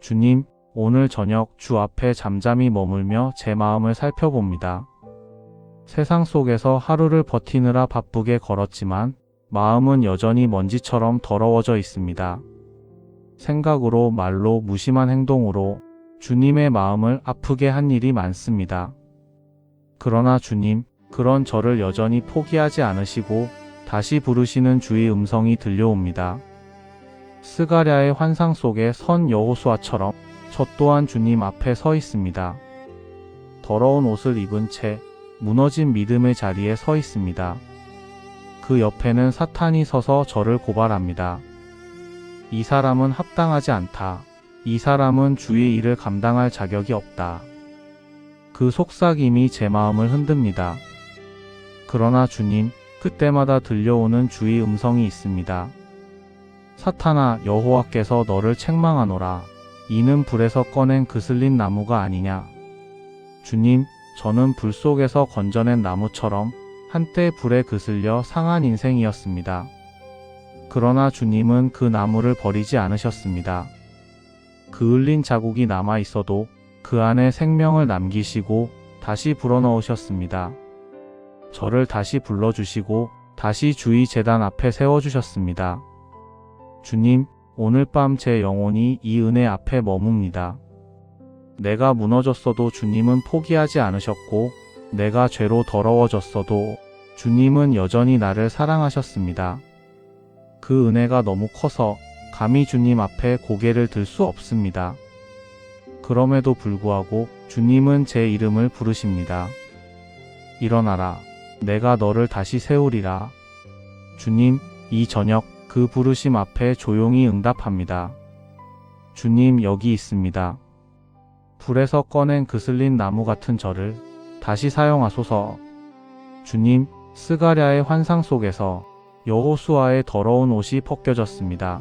주님, 오늘 저녁 주 앞에 잠잠히 머물며 제 마음을 살펴봅니다. 세상 속에서 하루를 버티느라 바쁘게 걸었지만 마음은 여전히 먼지처럼 더러워져 있습니다. 생각으로 말로 무심한 행동으로 주님의 마음을 아프게 한 일이 많습니다. 그러나 주님, 그런 저를 여전히 포기하지 않으시고 다시 부르시는 주의 음성이 들려옵니다. 스가랴의 환상 속의 선 여호수아처럼 저 또한 주님 앞에 서 있습니다. 더러운 옷을 입은 채 무너진 믿음의 자리에 서 있습니다. 그 옆에는 사탄이 서서 저를 고발합니다. 이 사람은 합당하지 않다. 이 사람은 주의 일을 감당할 자격이 없다. 그 속삭임이 제 마음을 흔듭니다. 그러나 주님, 그때마다 들려오는 주의 음성이 있습니다. 사탄아 여호와께서 너를 책망하노라. 이는 불에서 꺼낸 그슬린 나무가 아니냐. 주님, 저는 불 속에서 건져낸 나무처럼 한때 불에 그슬려 상한 인생이었습니다. 그러나 주님은 그 나무를 버리지 않으셨습니다. 그을린 자국이 남아 있어도 그 안에 생명을 남기시고 다시 불어넣으셨습니다. 저를 다시 불러주시고 다시 주의 재단 앞에 세워주셨습니다. 주님, 오늘 밤 제 영혼이 이 은혜 앞에 머뭅니다. 내가 무너졌어도 주님은 포기하지 않으셨고, 내가 죄로 더러워졌어도 주님은 여전히 나를 사랑하셨습니다. 그 은혜가 너무 커서 감히 주님 앞에 고개를 들 수 없습니다. 그럼에도 불구하고 주님은 제 이름을 부르십니다. 일어나라. 내가 너를 다시 세우리라. 주님, 이 저녁 그 부르심 앞에 조용히 응답합니다. 주님 여기 있습니다. 불에서 꺼낸 그슬린 나무 같은 저를 다시 사용하소서. 주님, 스가랴의 환상 속에서 여호수아의 더러운 옷이 벗겨졌습니다.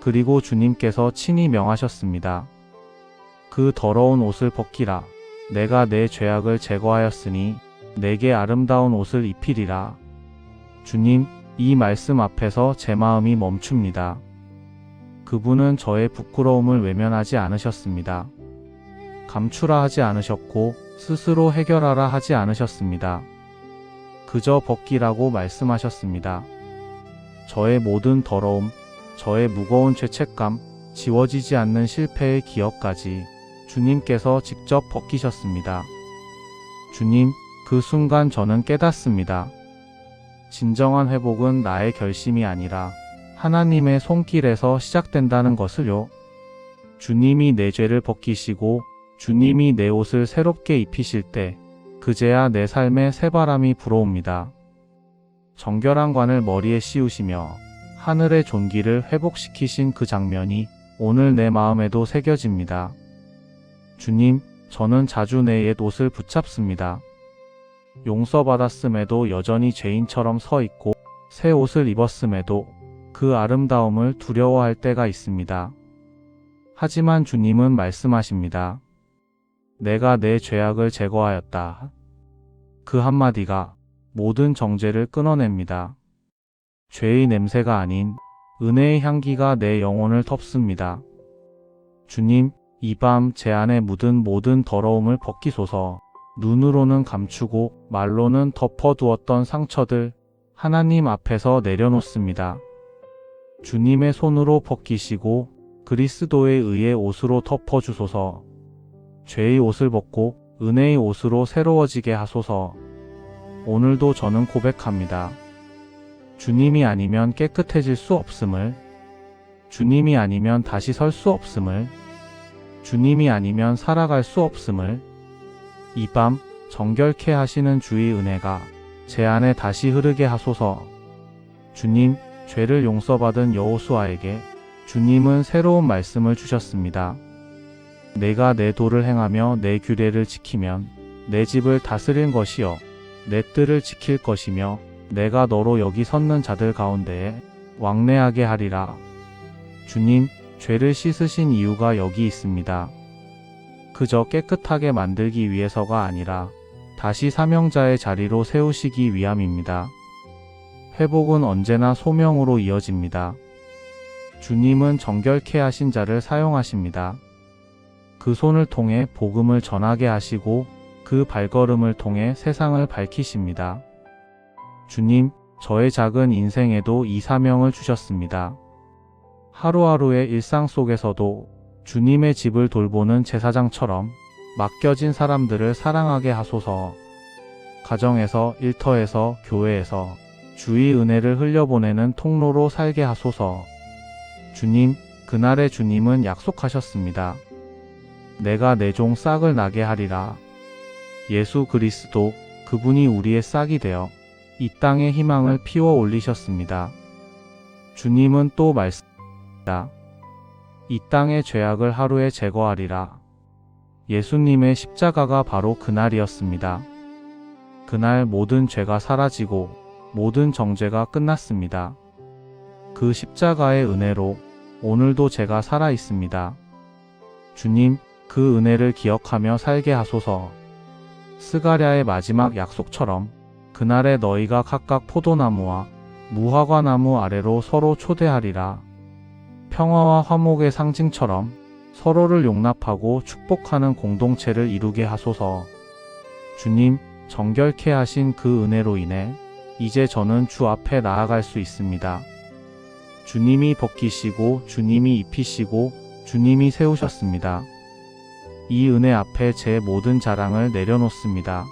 그리고 주님께서 친히 명하셨습니다. 그 더러운 옷을 벗기라. 내가 내 죄악을 제거하였으니 내게 아름다운 옷을 입히리라. 주님, 이 말씀 앞에서 제 마음이 멈춥니다. 그분은 저의 부끄러움을 외면하지 않으셨습니다. 감추라 하지 않으셨고 스스로 해결하라 하지 않으셨습니다. 그저 벗기라고 말씀하셨습니다. 저의 모든 더러움, 저의 무거운 죄책감, 지워지지 않는 실패의 기억까지 주님께서 직접 벗기셨습니다. 주님, 그 순간 저는 깨닫습니다. 진정한 회복은 나의 결심이 아니라 하나님의 손길에서 시작된다는 것을요. 주님이 내 죄를 벗기시고 주님이 내 옷을 새롭게 입히실 때 그제야 내 삶에 새바람이 불어옵니다. 정결한 관을 머리에 씌우시며 하늘의 존귀를 회복시키신 그 장면이 오늘 내 마음에도 새겨집니다. 주님, 저는 자주 내 옛 옷을 붙잡습니다. 용서받았음에도 여전히 죄인처럼 서 있고 새 옷을 입었음에도 그 아름다움을 두려워할 때가 있습니다. 하지만 주님은 말씀하십니다. 내가 내 죄악을 제거하였다. 그 한마디가 모든 정죄를 끊어냅니다. 죄의 냄새가 아닌 은혜의 향기가 내 영혼을 덮습니다. 주님, 이 밤 제 안에 묻은 모든 더러움을 벗기소서. 눈으로는 감추고 말로는 덮어두었던 상처들 하나님 앞에서 내려놓습니다. 주님의 손으로 벗기시고 그리스도에 의해 옷으로 덮어주소서. 죄의 옷을 벗고 은혜의 옷으로 새로워지게 하소서. 오늘도 저는 고백합니다. 주님이 아니면 깨끗해질 수 없음을, 주님이 아니면 다시 설 수 없음을, 주님이 아니면 살아갈 수 없음을, 이 밤 정결케 하시는 주의 은혜가 제 안에 다시 흐르게 하소서. 주님, 죄를 용서받은 여호수아에게 주님은 새로운 말씀을 주셨습니다. 내가 내 도를 행하며 내 규례를 지키면 내 집을 다스릴 것이요 내 뜰을 지킬 것이며 내가 너로 여기 섰는 자들 가운데에 왕래하게 하리라. 주님, 죄를 씻으신 이유가 여기 있습니다. 그저 깨끗하게 만들기 위해서가 아니라 다시 사명자의 자리로 세우시기 위함입니다. 회복은 언제나 소명으로 이어집니다. 주님은 정결케 하신 자를 사용하십니다. 그 손을 통해 복음을 전하게 하시고 그 발걸음을 통해 세상을 밝히십니다. 주님, 저의 작은 인생에도 이 사명을 주셨습니다. 하루하루의 일상 속에서도 주님의 집을 돌보는 제사장처럼 맡겨진 사람들을 사랑하게 하소서. 가정에서, 일터에서, 교회에서 주의 은혜를 흘려보내는 통로로 살게 하소서. 주님, 그날의 주님은 약속하셨습니다. 내가 내 종 싹을 나게 하리라. 예수 그리스도, 그분이 우리의 싹이 되어 이 땅의 희망을 피워 올리셨습니다. 주님은 또 말씀하셨다. 이 땅의 죄악을 하루에 제거하리라. 예수님의 십자가가 바로 그날이었습니다. 그날 모든 죄가 사라지고 모든 정죄가 끝났습니다. 그 십자가의 은혜로 오늘도 제가 살아 있습니다. 주님, 그 은혜를 기억하며 살게 하소서. 스가랴의 마지막 약속처럼 그날에 너희가 각각 포도나무와 무화과나무 아래로 서로 초대하리라. 평화와 화목의 상징처럼 서로를 용납하고 축복하는 공동체를 이루게 하소서. 주님, 정결케 하신 그 은혜로 인해 이제 저는 주 앞에 나아갈 수 있습니다. 주님이 벗기시고 주님이 입히시고 주님이 세우셨습니다. 이 은혜 앞에 제 모든 자랑을 내려놓습니다.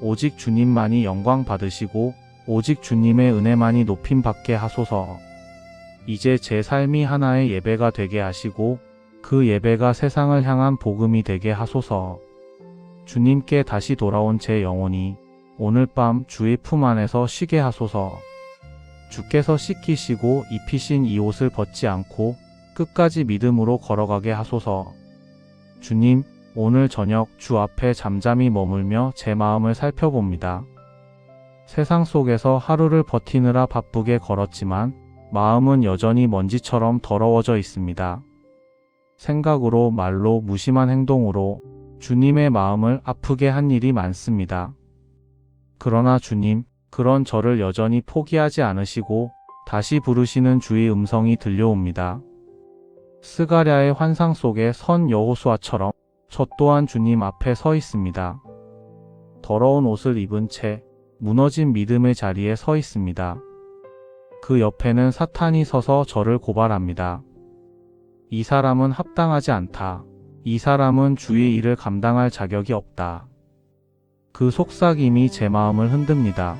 오직 주님만이 영광 받으시고 오직 주님의 은혜만이 높임 받게 하소서. 이제 제 삶이 하나의 예배가 되게 하시고 그 예배가 세상을 향한 복음이 되게 하소서. 주님께 다시 돌아온 제 영혼이 오늘 밤 주의 품 안에서 쉬게 하소서. 주께서 씻기시고 입히신 이 옷을 벗지 않고 끝까지 믿음으로 걸어가게 하소서. 주님, 오늘 저녁 주 앞에 잠잠히 머물며 제 마음을 살펴봅니다. 세상 속에서 하루를 버티느라 바쁘게 걸었지만 마음은 여전히 먼지처럼 더러워져 있습니다. 생각으로 말로 무심한 행동으로 주님의 마음을 아프게 한 일이 많습니다. 그러나 주님, 그런 저를 여전히 포기하지 않으시고 다시 부르시는 주의 음성이 들려옵니다. 스가랴의 환상 속의 선 여호수아처럼 저 또한 주님 앞에 서 있습니다. 더러운 옷을 입은 채 무너진 믿음의 자리에 서 있습니다. 그 옆에는 사탄이 서서 저를 고발합니다. 이 사람은 합당하지 않다. 이 사람은 주의 일을 감당할 자격이 없다. 그 속삭임이 제 마음을 흔듭니다.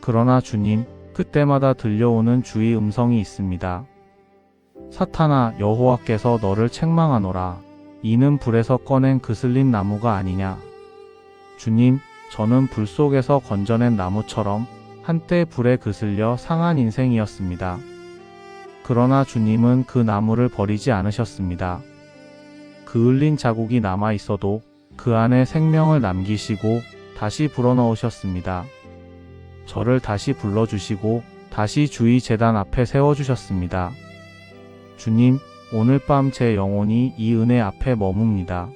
그러나 주님, 그때마다 들려오는 주의 음성이 있습니다. 사탄아, 여호와께서 너를 책망하노라. 이는 불에서 꺼낸 그슬린 나무가 아니냐. 주님, 저는 불 속에서 건져낸 나무처럼 한때 불에 그슬려 상한 인생이었습니다. 그러나 주님은 그 나무를 버리지 않으셨습니다. 그을린 자국이 남아 있어도 그 안에 생명을 남기시고 다시 불어넣으셨습니다. 저를 다시 불러주시고 다시 주의 재단 앞에 세워주셨습니다. 주님, 오늘 밤 제 영혼이 이 은혜 앞에 머뭅니다.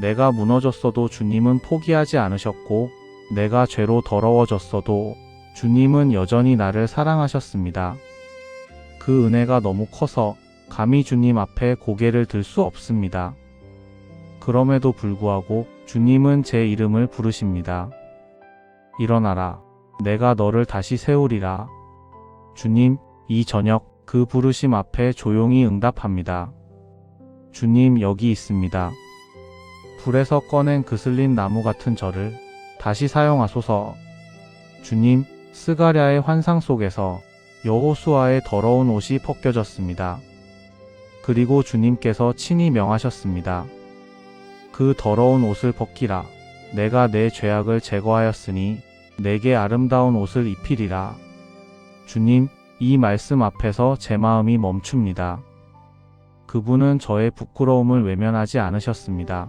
내가 무너졌어도 주님은 포기하지 않으셨고, 내가 죄로 더러워졌어도 주님은 여전히 나를 사랑하셨습니다. 그 은혜가 너무 커서 감히 주님 앞에 고개를 들 수 없습니다. 그럼에도 불구하고 주님은 제 이름을 부르십니다. 일어나라. 내가 너를 다시 세우리라. 주님, 이 저녁 그 부르심 앞에 조용히 응답합니다. 주님 여기 있습니다. 불에서 꺼낸 그슬린 나무 같은 저를 다시 사용하소서. 주님, 스가랴의 환상 속에서 여호수아의 더러운 옷이 벗겨졌습니다. 그리고 주님께서 친히 명하셨습니다. 그 더러운 옷을 벗기라. 내가 내 죄악을 제거하였으니 내게 아름다운 옷을 입히리라. 주님, 이 말씀 앞에서 제 마음이 멈춥니다. 그분은 저의 부끄러움을 외면하지 않으셨습니다.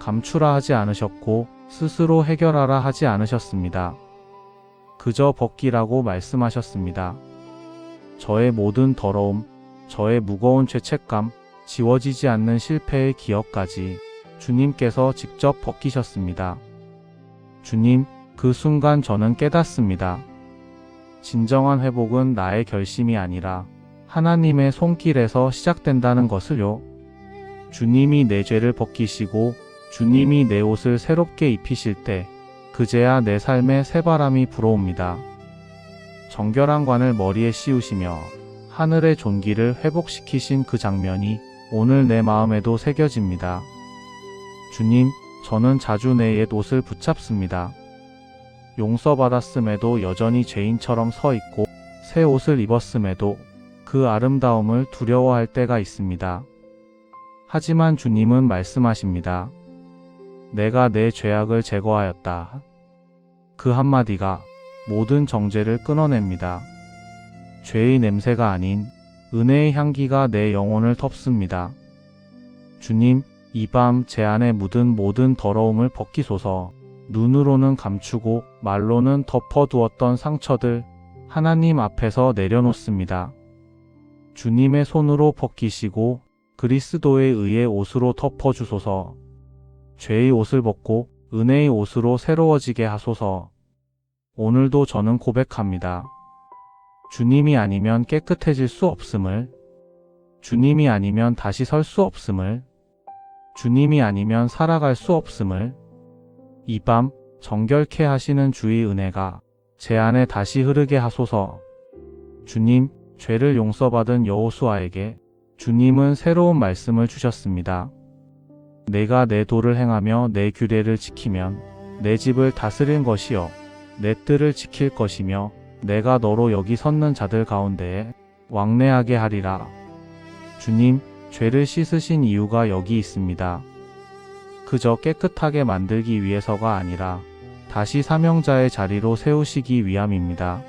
감추라 하지 않으셨고 스스로 해결하라 하지 않으셨습니다. 그저 벗기라고 말씀하셨습니다. 저의 모든 더러움, 저의 무거운 죄책감, 지워지지 않는 실패의 기억까지 주님께서 직접 벗기셨습니다. 주님, 그 순간 저는 깨닫습니다. 진정한 회복은 나의 결심이 아니라 하나님의 손길에서 시작된다는 것을요. 주님이 내 죄를 벗기시고 주님이 내 옷을 새롭게 입히실 때 그제야 내 삶에 새바람이 불어옵니다. 정결한 관을 머리에 씌우시며 하늘의 존귀를 회복시키신 그 장면이 오늘 내 마음에도 새겨집니다. 주님, 저는 자주 내 옛 옷을 붙잡습니다. 용서받았음에도 여전히 죄인처럼 서 있고 새 옷을 입었음에도 그 아름다움을 두려워할 때가 있습니다. 하지만 주님은 말씀하십니다. 내가 내 죄악을 제거하였다. 그 한마디가 모든 정죄를 끊어냅니다. 죄의 냄새가 아닌 은혜의 향기가 내 영혼을 덮습니다. 주님, 이 밤 제 안에 묻은 모든 더러움을 벗기소서 눈으로는 감추고 말로는 덮어두었던 상처들 하나님 앞에서 내려놓습니다. 주님의 손으로 벗기시고 그리스도의 의의 옷으로 덮어주소서 죄의 옷을 벗고 은혜의 옷으로 새로워지게 하소서 오늘도 저는 고백합니다. 주님이 아니면 깨끗해질 수 없음을, 주님이 아니면 다시 설 수 없음을, 주님이 아니면 살아갈 수 없음을, 이 밤 정결케 하시는 주의 은혜가 제 안에 다시 흐르게 하소서. 주님, 죄를 용서받은 여호수아에게 주님은 새로운 말씀을 주셨습니다. 내가 내 도를 행하며 내 규례를 지키면 내 집을 다스린 것이요 내 뜰을 지킬 것이며 내가 너로 여기 섰는 자들 가운데에 왕래하게 하리라. 주님, 죄를 씻으신 이유가 여기 있습니다. 그저 깨끗하게 만들기 위해서가 아니라 다시 사명자의 자리로 세우시기 위함입니다.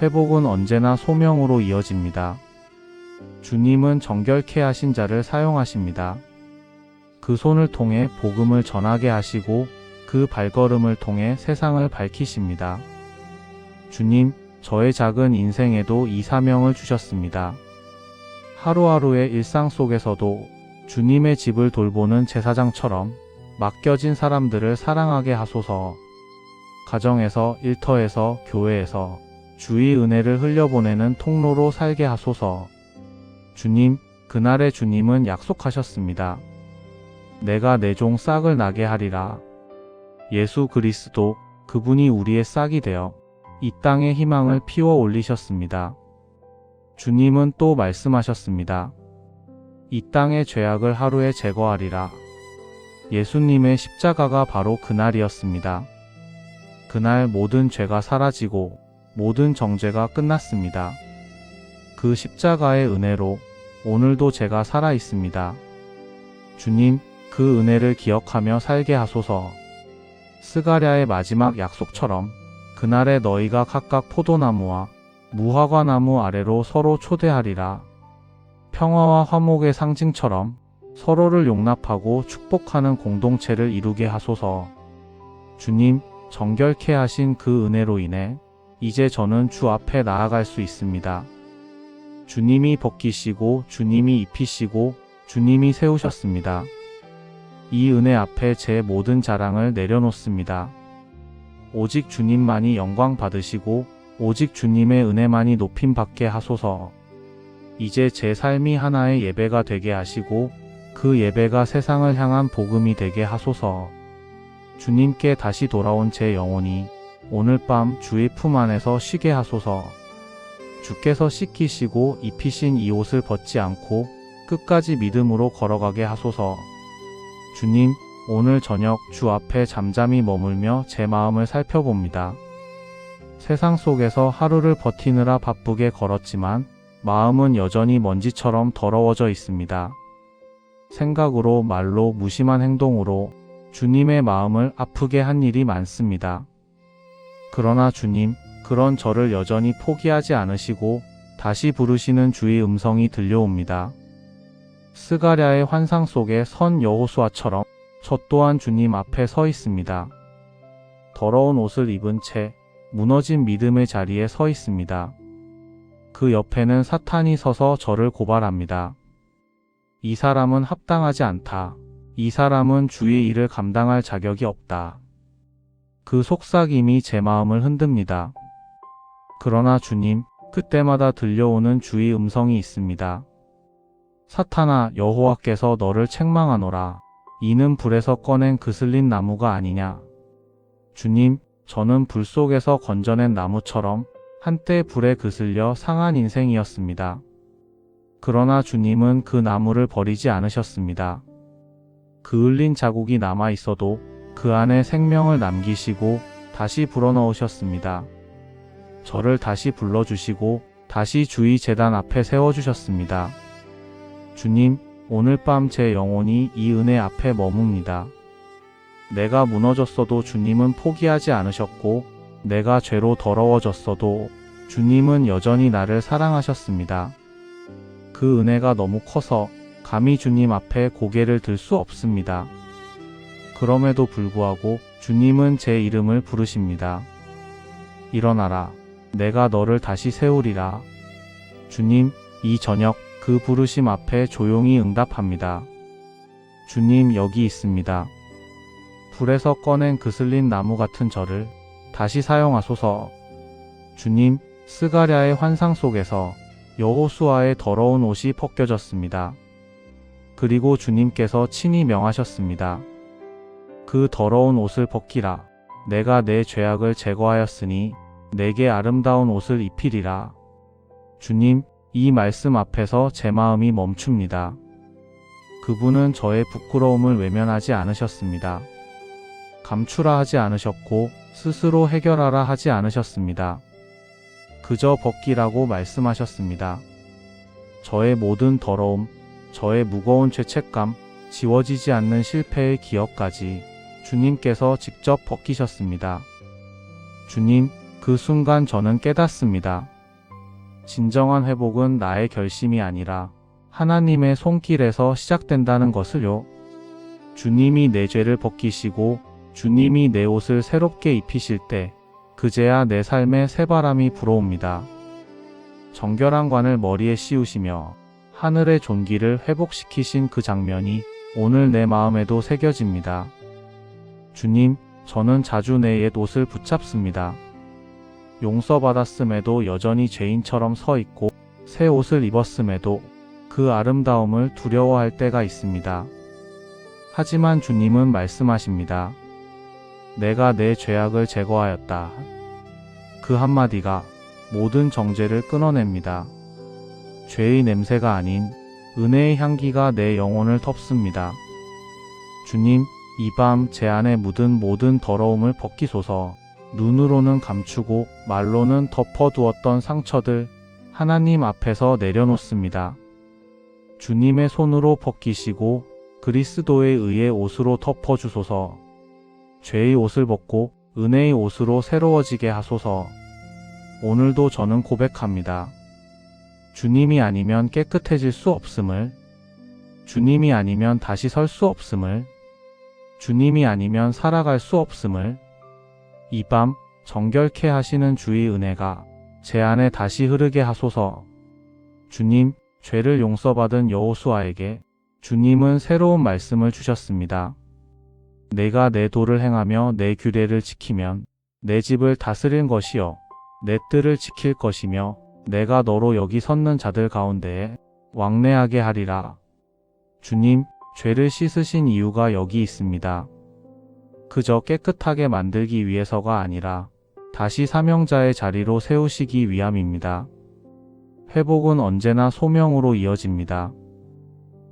회복은 언제나 소명으로 이어집니다. 주님은 정결케 하신 자를 사용하십니다. 그 손을 통해 복음을 전하게 하시고 그 발걸음을 통해 세상을 밝히십니다. 주님, 저의 작은 인생에도 이 사명을 주셨습니다. 하루하루의 일상 속에서도 주님의 집을 돌보는 제사장처럼 맡겨진 사람들을 사랑하게 하소서. 가정에서, 일터에서, 교회에서 주의 은혜를 흘려보내는 통로로 살게 하소서. 주님, 그날의 주님은 약속하셨습니다. 내가 내 종 싹을 나게 하리라. 예수 그리스도, 그분이 우리의 싹이 되어 이 땅에 희망을 피워 올리셨습니다. 주님은 또 말씀하셨습니다. 이 땅의 죄악을 하루에 제거하리라. 예수님의 십자가가 바로 그날이었습니다. 그날 모든 죄가 사라지고 모든 정죄가 끝났습니다. 그 십자가의 은혜로 오늘도 제가 살아 있습니다. 주님, 그 은혜를 기억하며 살게 하소서. 스가랴의 마지막 약속처럼 그날에 너희가 각각 포도나무와 무화과 나무 아래로 서로 초대하리라. 평화와 화목의 상징처럼 서로를 용납하고 축복하는 공동체를 이루게 하소서. 주님, 정결케 하신 그 은혜로 인해 이제 저는 주 앞에 나아갈 수 있습니다. 주님이 벗기시고 주님이 입히시고 주님이 세우셨습니다. 이 은혜 앞에 제 모든 자랑을 내려놓습니다. 오직 주님만이 영광 받으시고 오직 주님의 은혜만이 높임 받게 하소서. 이제 제 삶이 하나의 예배가 되게 하시고 그 예배가 세상을 향한 복음이 되게 하소서. 주님께 다시 돌아온 제 영혼이 오늘 밤 주의 품 안에서 쉬게 하소서. 주께서 씻기시고 입히신 이 옷을 벗지 않고 끝까지 믿음으로 걸어가게 하소서. 주님, 오늘 저녁 주 앞에 잠잠히 머물며 제 마음을 살펴봅니다. 세상 속에서 하루를 버티느라 바쁘게 걸었지만 마음은 여전히 먼지처럼 더러워져 있습니다. 생각으로 말로 무심한 행동으로 주님의 마음을 아프게 한 일이 많습니다. 그러나 주님, 그런 저를 여전히 포기하지 않으시고 다시 부르시는 주의 음성이 들려옵니다. 스가랴의 환상 속의 선 여호수아처럼 저 또한 주님 앞에 서 있습니다. 더러운 옷을 입은 채 무너진 믿음의 자리에 서 있습니다. 그 옆에는 사탄이 서서 저를 고발합니다. 이 사람은 합당하지 않다. 이 사람은 주의 일을 감당할 자격이 없다. 그 속삭임이 제 마음을 흔듭니다. 그러나 주님, 그때마다 들려오는 주의 음성이 있습니다. 사탄아, 여호와께서 너를 책망하노라. 이는 불에서 꺼낸 그슬린 나무가 아니냐. 주님, 저는 불 속에서 건져낸 나무처럼 한때 불에 그슬려 상한 인생이었습니다. 그러나 주님은 그 나무를 버리지 않으셨습니다. 그을린 자국이 남아 있어도 그 안에 생명을 남기시고 다시 불어넣으셨습니다. 저를 다시 불러주시고 다시 주의 재단 앞에 세워주셨습니다. 주님, 오늘 밤 제 영혼이 이 은혜 앞에 머뭅니다. 내가 무너졌어도 주님은 포기하지 않으셨고, 내가 죄로 더러워졌어도 주님은 여전히 나를 사랑하셨습니다. 그 은혜가 너무 커서 감히 주님 앞에 고개를 들 수 없습니다. 그럼에도 불구하고 주님은 제 이름을 부르십니다. 일어나라. 내가 너를 다시 세우리라. 주님, 이 저녁 그 부르심 앞에 조용히 응답합니다. 주님 여기 있습니다. 불에서 꺼낸 그슬린 나무 같은 저를 다시 사용하소서. 주님, 스가랴의 환상 속에서 여호수아의 더러운 옷이 벗겨졌습니다. 그리고 주님께서 친히 명하셨습니다. 그 더러운 옷을 벗기라. 내가 내 죄악을 제거하였으니 내게 아름다운 옷을 입히리라. 주님, 이 말씀 앞에서 제 마음이 멈춥니다. 그분은 저의 부끄러움을 외면하지 않으셨습니다. 감추라 하지 않으셨고 스스로 해결하라 하지 않으셨습니다. 그저 벗기라고 말씀하셨습니다. 저의 모든 더러움, 저의 무거운 죄책감, 지워지지 않는 실패의 기억까지 주님께서 직접 벗기셨습니다. 주님, 그 순간 저는 깨닫습니다. 진정한 회복은 나의 결심이 아니라 하나님의 손길에서 시작된다는 것을요. 주님이 내 죄를 벗기시고 주님이 내 옷을 새롭게 입히실 때 그제야 내 삶에 새바람이 불어옵니다. 정결한 관을 머리에 씌우시며 하늘의 존귀를 회복시키신 그 장면이 오늘 내 마음에도 새겨집니다. 주님, 저는 자주 내 옛 옷을 붙잡습니다. 용서받았음에도 여전히 죄인처럼 서 있고 새 옷을 입었음에도 그 아름다움을 두려워할 때가 있습니다. 하지만 주님은 말씀하십니다. 내가 내 죄악을 제거하였다. 그 한마디가 모든 정죄를 끊어냅니다. 죄의 냄새가 아닌 은혜의 향기가 내 영혼을 덮습니다. 주님, 이 밤 제 안에 묻은 모든 더러움을 벗기소서. 눈으로는 감추고 말로는 덮어두었던 상처들 하나님 앞에서 내려놓습니다. 주님의 손으로 벗기시고 그리스도의 의의 옷으로 덮어주소서. 죄의 옷을 벗고 은혜의 옷으로 새로워지게 하소서. 오늘도 저는 고백합니다. 주님이 아니면 깨끗해질 수 없음을, 주님이 아니면 다시 설 수 없음을, 주님이 아니면 살아갈 수 없음을, 이 밤 정결케 하시는 주의 은혜가 제 안에 다시 흐르게 하소서. 주님, 죄를 용서받은 여호수아에게 주님은 새로운 말씀을 주셨습니다. 내가 내 도를 행하며 내 규례를 지키면 내 집을 다스릴 것이요 내 뜰을 지킬 것이며 내가 너로 여기 섰는 자들 가운데에 왕래하게 하리라. 주님, 죄를 씻으신 이유가 여기 있습니다. 그저 깨끗하게 만들기 위해서가 아니라 다시 사명자의 자리로 세우시기 위함입니다. 회복은 언제나 소명으로 이어집니다.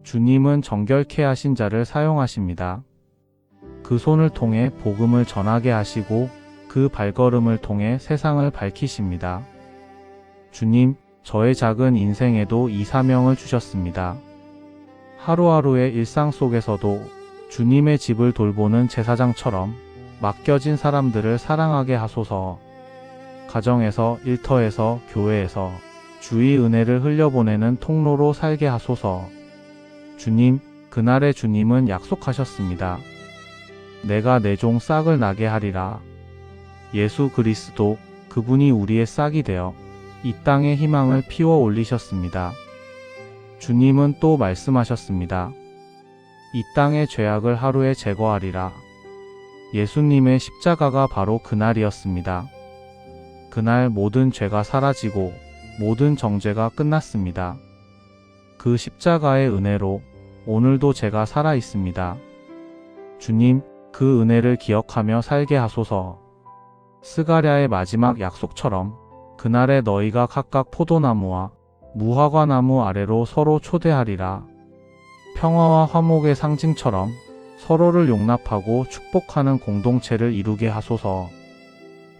주님은 정결케 하신 자를 사용하십니다. 그 손을 통해 복음을 전하게 하시고 그 발걸음을 통해 세상을 밝히십니다. 주님, 저의 작은 인생에도 이 사명을 주셨습니다. 하루하루의 일상 속에서도 주님의 집을 돌보는 제사장처럼 맡겨진 사람들을 사랑하게 하소서. 가정에서, 일터에서, 교회에서 주의 은혜를 흘려보내는 통로로 살게 하소서. 주님, 그날의 주님은 약속하셨습니다. 내가 내 종 싹을 나게 하리라. 예수 그리스도, 그분이 우리의 싹이 되어 이 땅의 희망을 피워 올리셨습니다. 주님은 또 말씀하셨습니다. 이 땅의 죄악을 하루에 제거하리라. 예수님의 십자가가 바로 그날이었습니다. 그날 모든 죄가 사라지고 모든 정죄가 끝났습니다. 그 십자가의 은혜로 오늘도 제가 살아 있습니다. 주님, 그 은혜를 기억하며 살게 하소서. 스가랴의 마지막 약속처럼 그날에 너희가 각각 포도나무와 무화과나무 아래로 서로 초대하리라. 평화와 화목의 상징처럼 서로를 용납하고 축복하는 공동체를 이루게 하소서.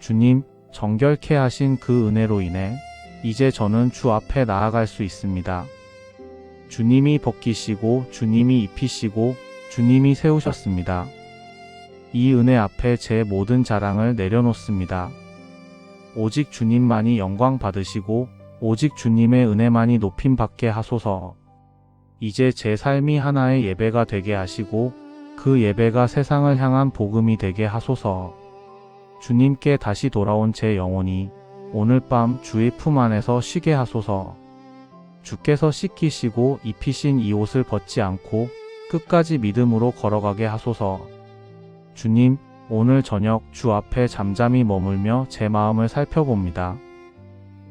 주님, 정결케 하신 그 은혜로 인해 이제 저는 주 앞에 나아갈 수 있습니다. 주님이 벗기시고 주님이 입히시고 주님이 세우셨습니다. 이 은혜 앞에 제 모든 자랑을 내려놓습니다. 오직 주님만이 영광 받으시고 오직 주님의 은혜만이 높임 받게 하소서. 이제 제 삶이 하나의 예배가 되게 하시고 그 예배가 세상을 향한 복음이 되게 하소서. 주님께 다시 돌아온 제 영혼이 오늘 밤 주의 품 안에서 쉬게 하소서. 주께서 씻기시고 입히신 이 옷을 벗지 않고 끝까지 믿음으로 걸어가게 하소서. 주님, 오늘 저녁 주 앞에 잠잠히 머물며 제 마음을 살펴봅니다.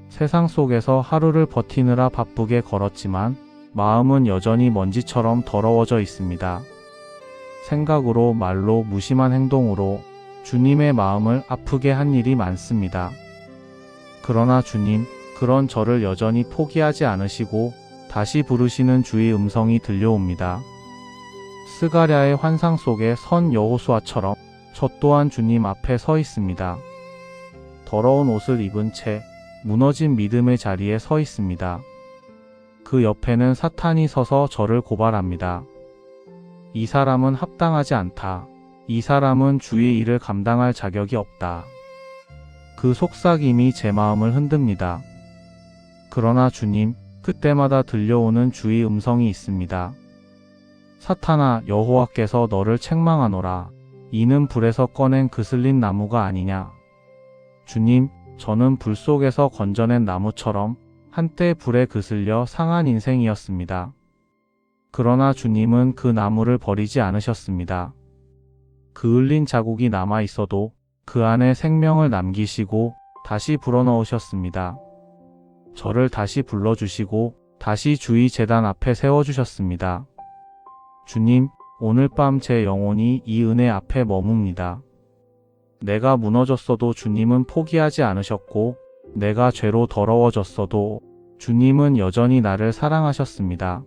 세상 속에서 하루를 버티느라 바쁘게 걸었지만 마음은 여전히 먼지처럼 더러워져 있습니다. 생각으로 말로 무심한 행동으로 주님의 마음을 아프게 한 일이 많습니다. 그러나 주님, 그런 저를 여전히 포기하지 않으시고 다시 부르시는 주의 음성이 들려옵니다. 스가랴의 환상 속의 선 여호수아처럼 저 또한 주님 앞에 서 있습니다. 더러운 옷을 입은 채 무너진 믿음의 자리에 서 있습니다. 그 옆에는 사탄이 서서 저를 고발합니다. 이 사람은 합당하지 않다. 이 사람은 주의 일을 감당할 자격이 없다. 그 속삭임이 제 마음을 흔듭니다. 그러나 주님, 그때마다 들려오는 주의 음성이 있습니다. 사탄아 여호와께서 너를 책망하노라. 이는 불에서 꺼낸 그슬린 나무가 아니냐. 주님, 저는 불 속에서 건져낸 나무처럼 한때 불에 그슬려 상한 인생이었습니다. 그러나 주님은 그 나무를 버리지 않으셨습니다. 그을린 자국이 남아 있어도 그 안에 생명을 남기시고 다시 불어넣으셨습니다. 저를 다시 불러주시고 다시 주의 재단 앞에 세워주셨습니다. 주님, 오늘 밤 제 영혼이 이 은혜 앞에 머뭅니다. 내가 무너졌어도 주님은 포기하지 않으셨고, 내가 죄로 더러워졌어도 주님은 여전히 나를 사랑하셨습니다.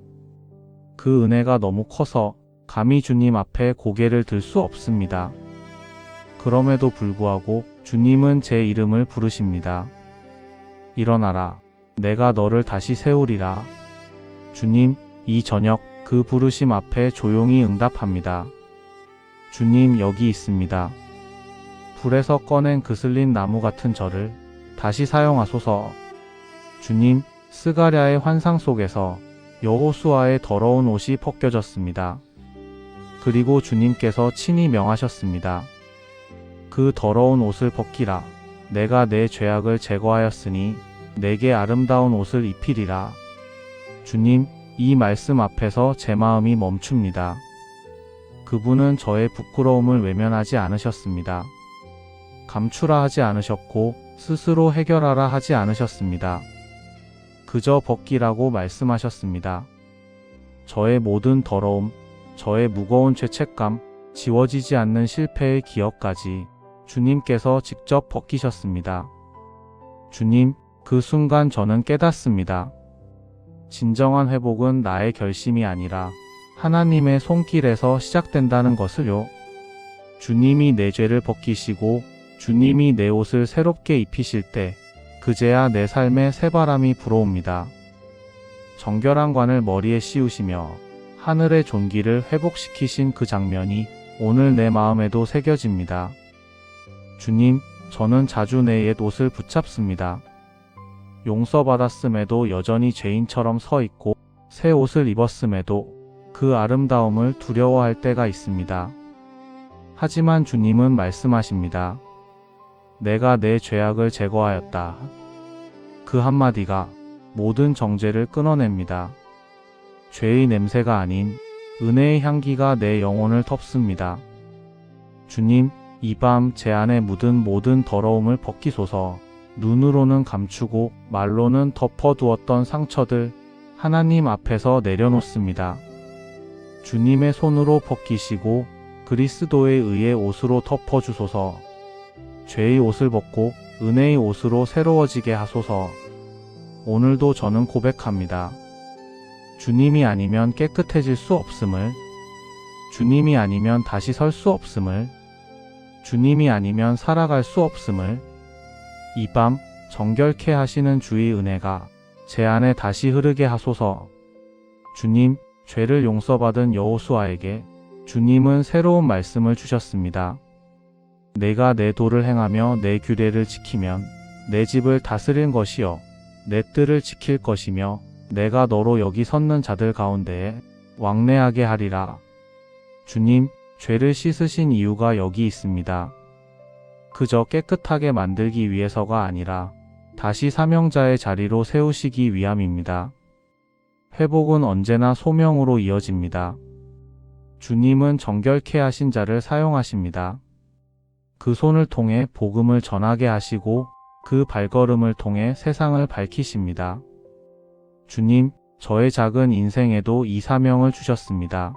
그 은혜가 너무 커서 감히 주님 앞에 고개를 들 수 없습니다. 그럼에도 불구하고 주님은 제 이름을 부르십니다. 일어나라. 내가 너를 다시 세우리라. 주님, 이 저녁 그 부르심 앞에 조용히 응답합니다. 주님 여기 있습니다. 불에서 꺼낸 그슬린 나무 같은 저를 다시 사용하소서. 주님, 스가랴의 환상 속에서 여호수아의 더러운 옷이 벗겨졌습니다. 그리고 주님께서 친히 명하셨습니다. 그 더러운 옷을 벗기라. 내가 내 죄악을 제거하였으니 내게 아름다운 옷을 입히리라. 주님, 이 말씀 앞에서 제 마음이 멈춥니다. 그분은 저의 부끄러움을 외면하지 않으셨습니다. 감추라 하지 않으셨고 스스로 해결하라 하지 않으셨습니다. 그저 벗기라고 말씀하셨습니다. 저의 모든 더러움, 저의 무거운 죄책감, 지워지지 않는 실패의 기억까지 주님께서 직접 벗기셨습니다. 주님, 그 순간 저는 깨닫습니다. 진정한 회복은 나의 결심이 아니라 하나님의 손길에서 시작된다는 것을요. 주님이 내 죄를 벗기시고 주님이 내 옷을 새롭게 입히실 때 그제야 내 삶에 새바람이 불어옵니다. 정결한 관을 머리에 씌우시며 하늘의 존귀를 회복시키신 그 장면이 오늘 내 마음에도 새겨집니다. 주님, 저는 자주 내 옛 옷을 붙잡습니다. 용서받았음에도 여전히 죄인처럼 서 있고 새 옷을 입었음에도 그 아름다움을 두려워할 때가 있습니다. 하지만 주님은 말씀하십니다. 내가 내 죄악을 제거하였다. 그 한마디가 모든 정죄를 끊어냅니다. 죄의 냄새가 아닌 은혜의 향기가 내 영혼을 덮습니다. 주님, 이 밤 제 안에 묻은 모든 더러움을 벗기소서. 눈으로는 감추고 말로는 덮어두었던 상처들 하나님 앞에서 내려놓습니다. 주님의 손으로 벗기시고 그리스도에 의해 옷으로 덮어주소서. 죄의 옷을 벗고 은혜의 옷으로 새로워지게 하소서. 오늘도 저는 고백합니다. 주님이 아니면 깨끗해질 수 없음을, 주님이 아니면 다시 설 수 없음을, 주님이 아니면 살아갈 수 없음을, 이 밤 정결케 하시는 주의 은혜가 제 안에 다시 흐르게 하소서. 주님, 죄를 용서받은 여호수아에게 주님은 새로운 말씀을 주셨습니다. 내가 내 도를 행하며 내 규례를 지키면 내 집을 다스릴 것이요 내 뜰을 지킬 것이며 내가 너로 여기 섰는 자들 가운데에 왕래하게 하리라. 주님, 죄를 씻으신 이유가 여기 있습니다. 그저 깨끗하게 만들기 위해서가 아니라 다시 사명자의 자리로 세우시기 위함입니다. 회복은 언제나 소명으로 이어집니다. 주님은 정결케 하신 자를 사용하십니다. 그 손을 통해 복음을 전하게 하시고 그 발걸음을 통해 세상을 밝히십니다. 주님, 저의 작은 인생에도 이 사명을 주셨습니다.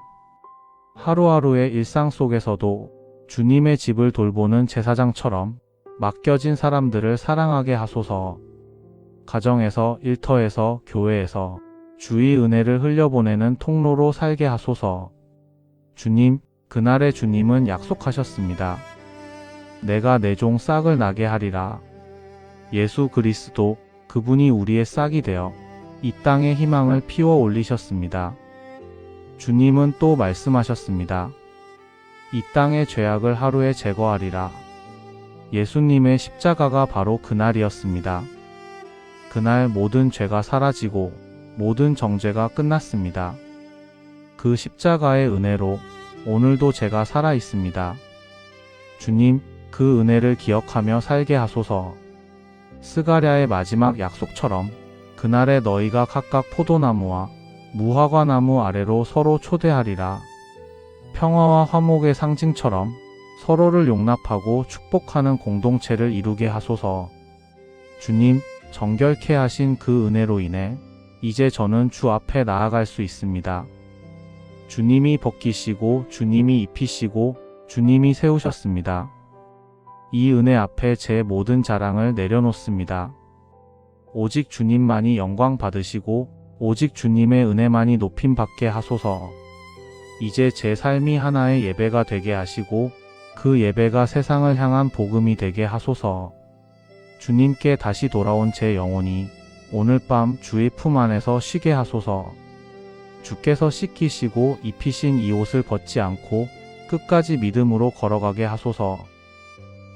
하루하루의 일상 속에서도 주님의 집을 돌보는 제사장처럼 맡겨진 사람들을 사랑하게 하소서. 가정에서, 일터에서, 교회에서 주의 은혜를 흘려보내는 통로로 살게 하소서. 주님, 그날의 주님은 약속하셨습니다. 내가 내 종 싹을 나게 하리라. 예수 그리스도, 그분이 우리의 싹이 되어 이 땅에 희망을 피워 올리셨습니다. 주님은 또 말씀하셨습니다. 이 땅의 죄악을 하루에 제거하리라. 예수님의 십자가가 바로 그날이었습니다. 그날 모든 죄가 사라지고 모든 정죄가 끝났습니다. 그 십자가의 은혜로 오늘도 제가 살아 있습니다. 주님, 그 은혜를 기억하며 살게 하소서. 스가랴의 마지막 약속처럼 그날에 너희가 각각 포도나무와 무화과나무 아래로 서로 초대하리라. 평화와 화목의 상징처럼 서로를 용납하고 축복하는 공동체를 이루게 하소서. 주님, 정결케 하신 그 은혜로 인해 이제 저는 주 앞에 나아갈 수 있습니다. 주님이 벗기시고 주님이 입히시고 주님이 세우셨습니다. 이 은혜 앞에 제 모든 자랑을 내려놓습니다. 오직 주님만이 영광 받으시고 오직 주님의 은혜만이 높임 받게 하소서. 이제 제 삶이 하나의 예배가 되게 하시고 그 예배가 세상을 향한 복음이 되게 하소서. 주님께 다시 돌아온 제 영혼이 오늘 밤 주의 품 안에서 쉬게 하소서. 주께서 씻기시고 입히신 이 옷을 벗지 않고 끝까지 믿음으로 걸어가게 하소서.